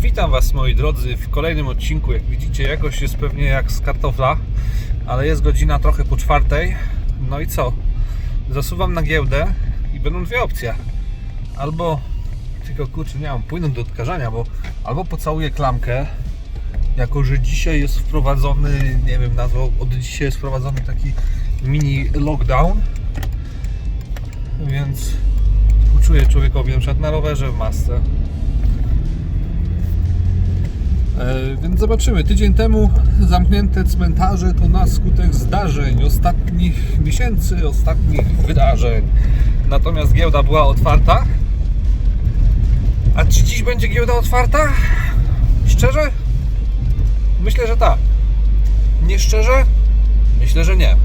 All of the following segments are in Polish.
Witam Was moi drodzy w kolejnym odcinku. Jak widzicie, jakość jest pewnie jak z kartofla, ale jest godzina trochę po czwartej. No i co? Zasuwam na giełdę i będą dwie opcje. Albo, tylko kurczę, nie mam płynąć do odkażania, bo albo pocałuję klamkę, jako że dzisiaj jest wprowadzony, nie wiem, nazwał, od dzisiaj jest wprowadzony taki mini lockdown, więc uczuję człowiekowi na przykład na rowerze w masce. E, Więc zobaczymy. Tydzień temu zamknięte cmentarze to na skutek zdarzeń ostatnich miesięcy, ostatnich wydarzeń. Natomiast giełda była otwarta. A czy dziś będzie giełda otwarta? Szczerze? Myślę, że tak. Nie szczerze? Myślę, że nie.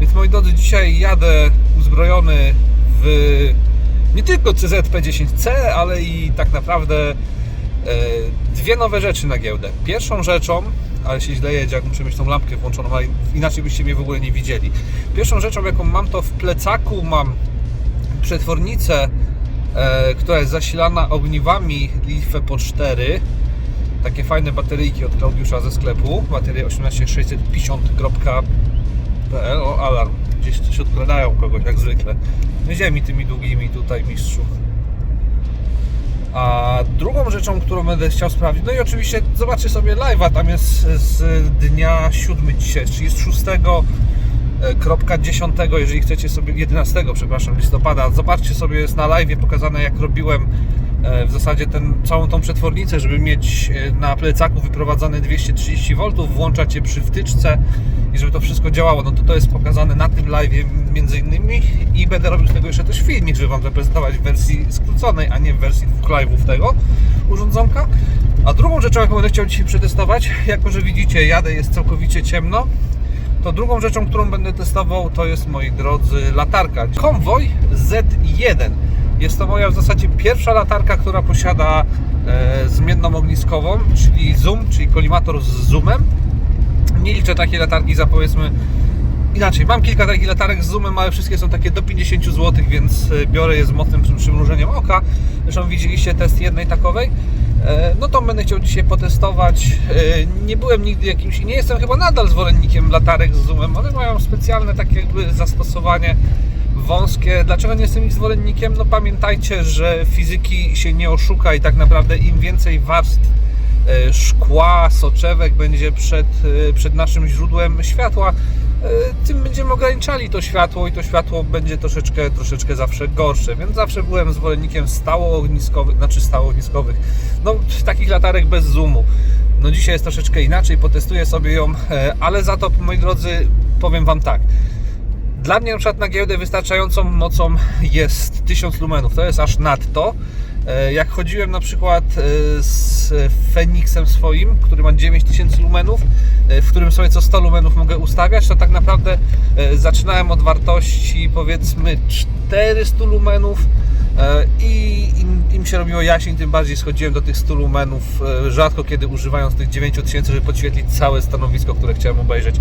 Więc moi drodzy, dzisiaj jadę uzbrojony w nie tylko CZP-10C, ale i tak naprawdę dwie nowe rzeczy na giełdę. Pierwszą rzeczą, ale się źle jedzie, jak muszę mieć tą lampkę włączoną, inaczej byście mnie w ogóle nie widzieli. Pierwszą rzeczą, jaką mam, to w plecaku mam przetwornicę, e, która jest zasilana ogniwami Life po 4. Takie fajne bateryjki od Klaudiusza ze sklepu. Baterie 18650.pl. O, alarm. Gdzieś coś odkradają kogoś, jak zwykle. Ziemi tymi długimi tutaj, mistrzu. A drugą rzeczą, którą będę chciał sprawdzić, no i oczywiście zobaczcie sobie live'a, tam jest z dnia 7 dzisiaj, czyli z 6 e, kropka 10, jeżeli chcecie sobie, 11, przepraszam, listopada, zobaczcie sobie, jest na live pokazane jak robiłem e, w zasadzie ten, całą tą przetwornicę, żeby mieć e, na plecaku wyprowadzane 230 V, włączać je przy wtyczce i żeby to wszystko działało, no to to jest pokazane na tym live między innymi będę robił z tego jeszcze też filmik, żeby Wam zaprezentować w wersji skróconej, a nie w wersji dwóch live'ów tego urządzonka. A drugą rzeczą, jaką będę chciał dzisiaj przetestować, jako że widzicie, jadę, jest całkowicie ciemno, to drugą rzeczą, którą będę testował, to jest, moi drodzy, latarka. Konwoj Z1. Jest to moja w zasadzie pierwsza latarka, która posiada e, zmienną ogniskową, czyli zoom, czyli kolimator z zoomem. Nie liczę takiej latarki za powiedzmy Inaczej, mam kilka takich latarek z zoomem, ale wszystkie są takie do 50 zł, więc e, biorę je z mocnym przy- przymrużeniem oka. Zresztą widzieliście test jednej takowej. E, No to będę chciał dzisiaj potestować. E, Nie byłem nigdy jakimś, nie jestem chyba nadal zwolennikiem latarek z zoomem. One mają specjalne takie jakby zastosowanie wąskie. Dlaczego nie jestem ich zwolennikiem? No pamiętajcie, że fizyki się nie oszuka i tak naprawdę im więcej warstw szkła, soczewek będzie przed, e, przed naszym źródłem światła, e, tym będziemy ograniczali to światło i to światło będzie troszeczkę, troszeczkę zawsze gorsze, więc zawsze byłem zwolennikiem stałoogniskowych, znaczy stałoogniskowych, no takich latarek bez zoomu. No dzisiaj jest troszeczkę inaczej, potestuję sobie ją, e, ale za to moi drodzy powiem Wam tak, dla mnie na przykład na giełdę wystarczającą mocą jest 1000 lumenów. To jest aż nadto. E, Jak chodziłem na przykład e, z Feniksem swoim, który ma 9000 lumenów, e, w którym sobie co 100 lumenów mogę ustawiać, to tak naprawdę zaczynałem od wartości powiedzmy 400 lumenów i im, im się robiło jaśniej, tym bardziej schodziłem do tych 100 lumenów, rzadko kiedy używając tych 9000, żeby podświetlić całe stanowisko, które chciałem obejrzeć.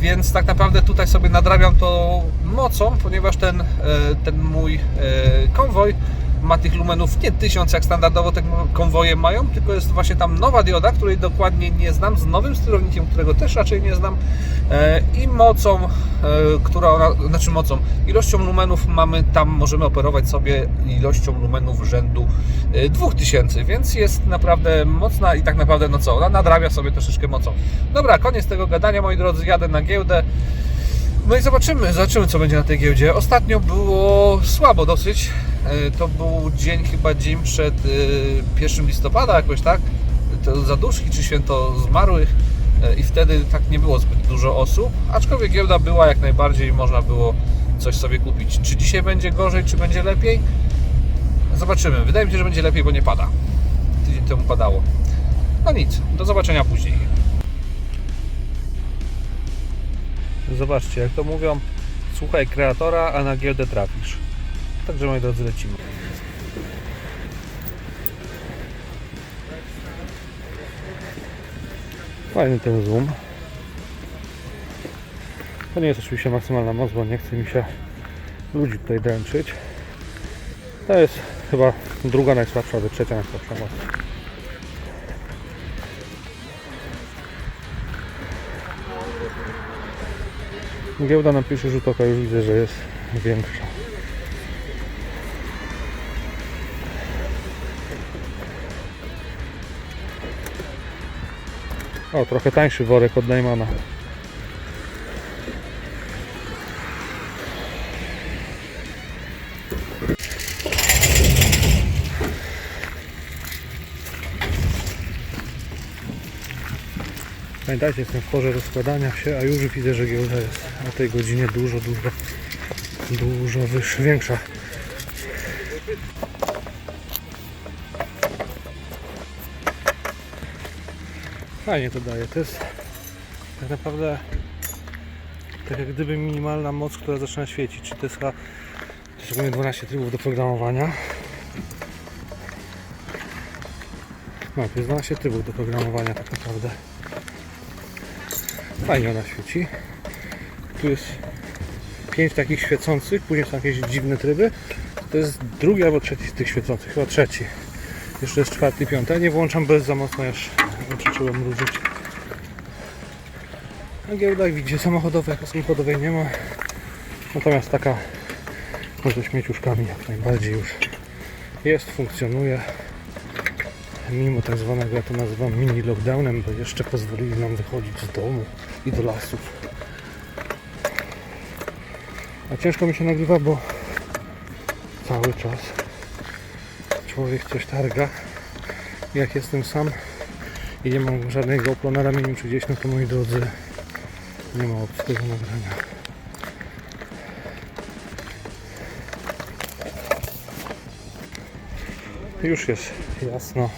Więc tak naprawdę tutaj sobie nadrabiam to mocą, ponieważ ten, ten mój konwoj ma tych lumenów nie 1000 jak standardowo te konwoje mają, tylko jest właśnie tam nowa dioda, której dokładnie nie znam, z nowym sterownikiem, którego też raczej nie znam e, i mocą, e, która znaczy mocą, ilością lumenów mamy tam, możemy operować sobie ilością lumenów rzędu e, 2000, więc jest naprawdę mocna i tak naprawdę no co, ona nadrabia sobie troszeczkę mocą. Dobra, koniec tego gadania moi drodzy, jadę na giełdę. No i zobaczymy, zobaczymy co będzie na tej giełdzie. Ostatnio było słabo dosyć. E, To był dzień, chyba dzień przed e, 1 listopada jakoś, tak? To zaduszki czy święto zmarłych E, i wtedy tak nie było zbyt dużo osób, aczkolwiek giełda była jak najbardziej, można było coś sobie kupić. Czy dzisiaj będzie gorzej, czy będzie lepiej? Zobaczymy. Wydaje mi się, że będzie lepiej, bo nie pada. Tydzień temu padało. No nic, do zobaczenia później. Zobaczcie, jak to mówią, słuchaj kreatora, a na giełdę trafisz. Także moi drodzy lecimy. Fajny ten zoom. To nie jest oczywiście maksymalna moc, bo nie chce mi się ludzi tutaj dręczyć. To jest chyba druga najsłabsza, albo trzecia najsłabsza moc. Giełda na pierwszy rzut oka już widzę, że jest większa. O, trochę tańszy worek od Najmana. Pamiętajcie, jestem w porze rozkładania się, a już widzę, że giełda jest o tej godzinie dużo, dużo, dużo wyższa, większa. Fajnie to daje. To jest tak naprawdę tak jak gdyby minimalna moc, która zaczyna świecić. Czyli to jest chyba to jest ogólnie 12 trybów do programowania. No, to jest 12 trybów do programowania tak naprawdę. Fajnie ona świeci. Tu jest 5 takich świecących, później są jakieś dziwne tryby. To jest drugi albo trzeci z tych świecących, chyba trzeci. Jeszcze jest czwarty piąty. Nie włączam bez za mocno, aż zacząłem mrużyć. Na giełdach widzicie samochodowe, jako samochodowej nie ma. Natomiast taka ze śmieciuszkami jak najbardziej już jest, funkcjonuje. Mimo tak zwanego, ja to nazywam mini lockdownem, bo jeszcze pozwolili nam wychodzić z domu i do lasów. A ciężko mi się nagrywa, bo cały czas człowiek coś targa. Jak jestem sam i nie mam żadnego GoPro na ramieniu czy gdzieś, no to moi drodzy, nie ma opcji tego nagrania. Już jest jasno,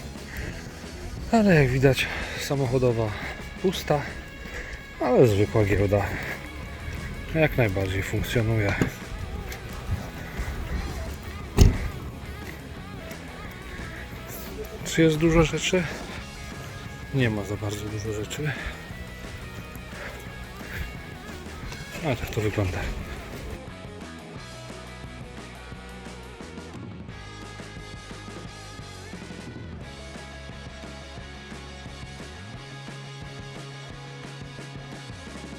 ale jak widać samochodowa pusta, ale zwykła giełda jak najbardziej funkcjonuje. Czy jest dużo rzeczy? Nie ma za bardzo dużo rzeczy. Ale tak to wygląda.